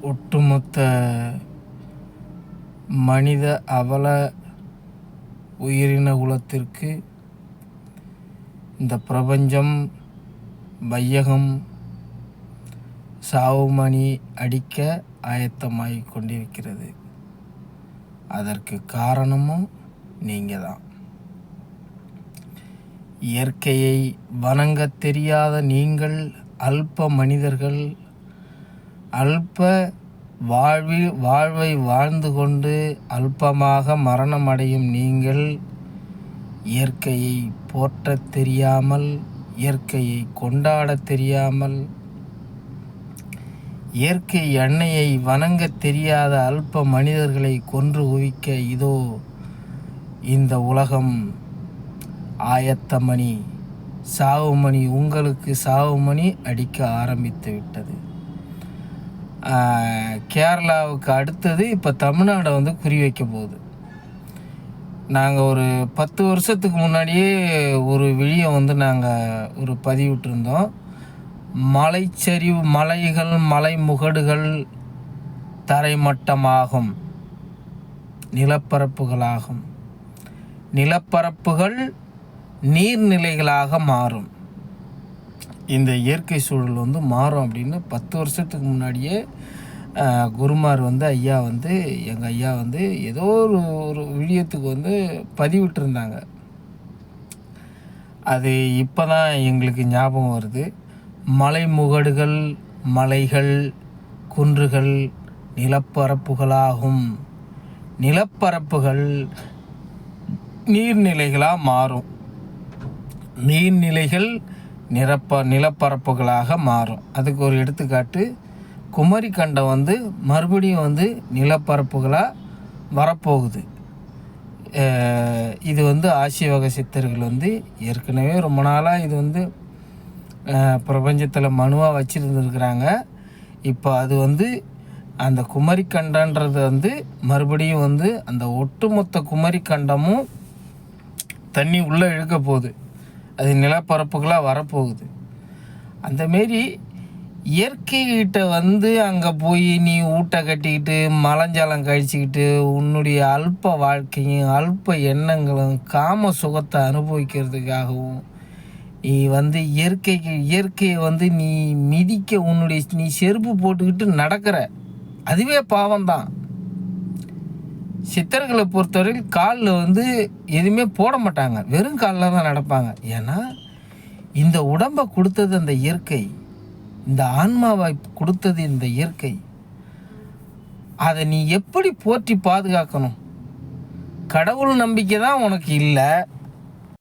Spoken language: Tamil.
ஒட்டுமொத்த மனித அவல உயிரின குலத்திற்கு இந்த பிரபஞ்சம் வையகம் சாவுமணி அடிக்க ஆயத்தமாகிக் கொண்டிருக்கிறது. அதற்கு காரணமும் நீங்கள் தான் இயற்கையை வணங்கத் தெரியாத நீங்கள் அல்ப மனிதர்கள் அல்ப வாழ்வில் வாழ்வை வாழ்ந்து கொண்டு அல்பமாக மரணமடையும் நீங்கள் இயற்கையை போற்றத் தெரியாமல் இயற்கையை கொண்டாடத் தெரியாமல் இயற்கை எண்ணெயை வணங்கத் தெரியாத அல்ப மனிதர்களை கொன்று குவிக்க இதோ இந்த உலகம். ஆயத்தமணி சாவுமணி உங்களுக்கு சாவுமணி அடிக்க ஆரம்பித்து விட்டது. கேரளாவுக்கு அடுத்தது இப்போ தமிழ்நாடை வந்து குறி வைக்க போகுது. நாங்கள் ஒரு பத்து வருஷத்துக்கு முன்னாடியே ஒரு விழியை வந்து நாங்கள் ஒரு பதிவிட்டிருந்தோம். மலைச்சரிவு மலைகள் மலை முகடுகள் தரைமட்டமாகும். நிலப்பரப்புகளாகும். நிலப்பரப்புகள் நீர்நிலைகளாக மாறும். இந்த இயற்கை சூழல் வந்து மாறும் அப்படின்னு பத்து வருஷத்துக்கு முன்னாடியே குருமார் வந்து ஐயா வந்து எங்கள் ஐயா வந்து ஏதோ ஒரு ஒரு விழியத்துக்கு வந்து பதிவிட்டிருந்தாங்க. அது இப்போ தான் எங்களுக்கு ஞாபகம் வருது. மலை முகடுகள் மலைகள் குன்றுகள் நிலப்பரப்புகளாகும். நிலப்பரப்புகள் நீர்நிலைகளாக மாறும். நீர்நிலைகள் நிரப்ப நிலப்பரப்புகளாக மாறும். அதுக்கு ஒரு எடுத்துக்காட்டு குமரி கண்டம் வந்து மறுபடியும் வந்து நிலப்பரப்புகளாக வரப்போகுது. இது வந்து ஆசிய வகை சித்தர்கள் வந்து ஏற்கனவே ரொம்ப நாளாக இது வந்து பிரபஞ்சத்தில் மனுவாக வச்சுருந்துருக்குறாங்க. இப்போ அது வந்து அந்த குமரி கண்டன்றது வந்து மறுபடியும் வந்து அந்த ஒட்டுமொத்த குமரி கண்டமும் தண்ணி உள்ளே இழுக்க போகுது. அது நிலப்பரப்புகளாக வரப்போகுது. அந்த மாரி இயற்கைகிட்ட வந்து அங்கே போய் நீ ஊட்ட கட்டிக்கிட்டு மலஞ்சாலம் கழிச்சிக்கிட்டு உன்னுடைய அல்ப வாழ்க்கையும் அல்ப எண்ணங்களும் காம சுகத்தை அனுபவிக்கிறதுக்காகவும் நீ வந்து இயற்கைக்கு இயற்கையை வந்து நீ மிதிக்க உன்னுடைய நீ செருப்பு போட்டுக்கிட்டு நடக்கிற. அதுவே பாவம்தான். சித்தர்களை பொறுத்தவரையில் காலில் வந்து எதுவுமே போட மாட்டாங்க. வெறும் காலில் தான் நடப்பாங்க. ஏன்னா இந்த உடம்பை கொடுத்தது அந்த இயற்கை இந்த ஆன்மாவை கொடுத்தது இந்த இயற்கை. அதை நீ எப்படி போற்றி பாதுகாக்கணும்? கடவுள் நம்பிக்கை தான் உனக்கு இல்லை.